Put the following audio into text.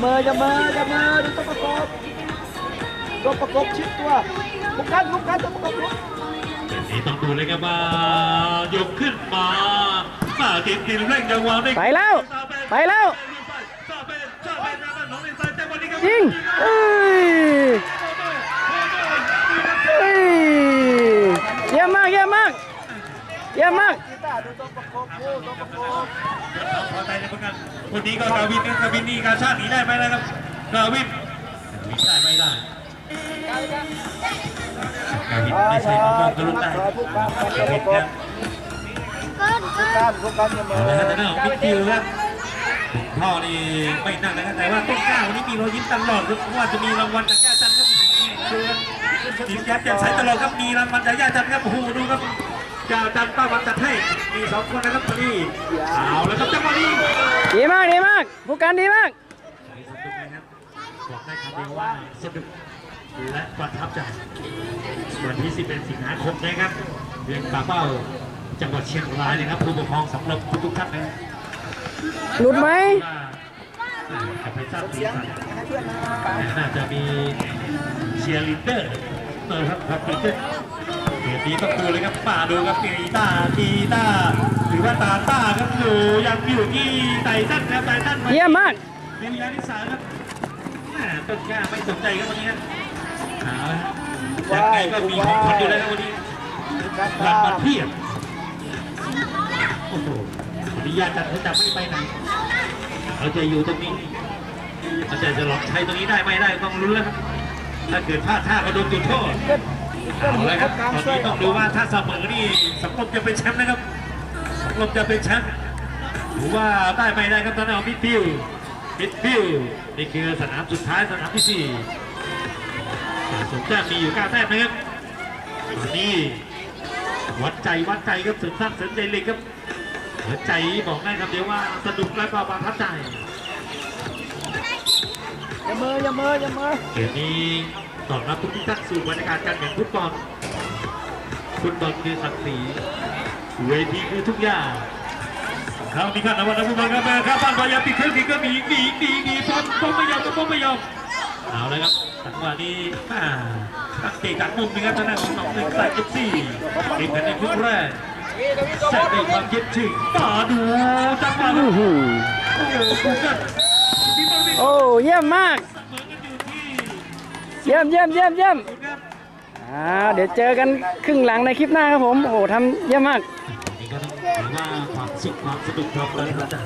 เมืออย่าเมืออย่าเมือดูตัวประกบตัวประกบชิดตัวลุกกันลุกกันตัวประกบลุกแบบนี้ต้องดูเลยครับว่ายกขึ้นมามาเก็บกินเร่งจังหวะได้ไปแล้ว ไปแล้วยิงเอ้ยเอ้ยเยี่ยมมากเยี่ยมมาก เยี่ยมมากกีตาร์ดูตัวประกบดูตัวประกบพอใจในผลงานวันนี้ก็กาวินกาวินนี่กาชาติหนีได้ไหมนะครับกาวินหนีได้ไม่ได้กาวินไม่ใช่น้องๆก็ลุ้นได้ผู้การกันกาตัวปวิระนกครับบผู้การผู้การอย่าเมืเอาอละครับทางด้านของมิดฟิลด์ครับพ่อนี่ไม่นั่งนะครับแต่ว่าต้นกล้าวันนี้มีรอยยิ้มตลอดครับเพราะว่าจะมีรางวัลจากย่าจันทร์ครับดูครับยิ้มแย้มแจ่มใสตลอดครับมีรางวัลจากย่าจันทร์ครับโอ้โหดูครับ ย่าจันทร์ป้าวันจัดให้มีสองคนนะครับตอนนี้เอาแล้วครับจังหวะนี้ดีมากดีมากผู้การดีมากบอกได้คำเดียวว่าสนุกและประทับใจวันที่ 11 สิงหาคมนะครับเรียนปากเป้าจังหวัดเชียงรายนะครับผู้ปกครองสำหรับทุกๆท่านนะครับหลุดไหมจะไปสร้างสีสันให้เพื่อนมาการน่าจะมีเชียร์ลีดเดอร์นะครับครับลีดเดอร์ เดี๋ยวนี้ต้องดูเลยครับป่าดูครับกีตาร์กีตาร์หรือว่าตาต้าครับอยู่ยังอยู่ที่ไต่ตันครับไต่ตันเยี่ยมมากเรียนยานิสาครับแหม่ต้นกล้าไม่สนใจครับวันนี้ครับเอาละยังไงก็มีของคนอยู่แล้วครับวันนี้การรัตานมาเพียบโอ้โหวันนี้ญาติจัดเขาจะไม่ไปไหนเขาจะอยู่ตรงนี้เขาจะจะหลอกใช้ตรงนี้ได้ไม่ได้ต้องลุ้นแล้วครับถ้าเกิดพลาดท่าก็โดนจุดโทษ เกิดเกิเอาดละครับการตอนช่วยนี้ต้องดูว่าถ้าเสมอนี่สังคมจะเป็นแชมป์นะครับสังคมจะเป็นแชมป์หรือว่าได้ไม่ได้ครับตอนนี้เอามิดฟิลด์มิดฟิลด์นี่คือสนามสุดท้ายสนามที่สี่สมแต้มมีอยู่เก้าแต้มนะครับตอนนี้วัดใจวัดใจครับสุดท้ายสนใจเล็กครับหัวใจบอกได้ครับเดียวว่าสนุกและก็ประทับใจอย่าเมืออย่าเมืออย่าเมือเกมนี้ ต้อนรับทุกท่านสู่บรรยากาศการแข่งฟุตบอลฟุตบอลคือศักดิ์ศรีเวทีคือทุกอย่างคราวนี้ครับนวัตฟุตบอลครับครับบ้านพยายามปิดเครื่องทีก็มีหนีหนีหนีป้อมป้อมไม่ยอมป้อมไม่ยอมเอาเลยครับจังหวะนี้ตั้งเตะจากมุมนึงครับทางด้านของหนองหนึ่งใส่เอฟซีเกมกันในครึ่งแรกแสดงความคิดถึงต่อดูจังหวะโอ้โหโอ้เยี่ยมมาก เยี่ยมเยี่ยมเยี่ยมเยี่ยมอ่าเดี๋ยวเจอกันครึ่งหลังในคลิปหน้าครับผม โอ้โหทำเยี่ยมมาก นี่ก็ต้องถือว่าความสุขความสนุกความประทับใจ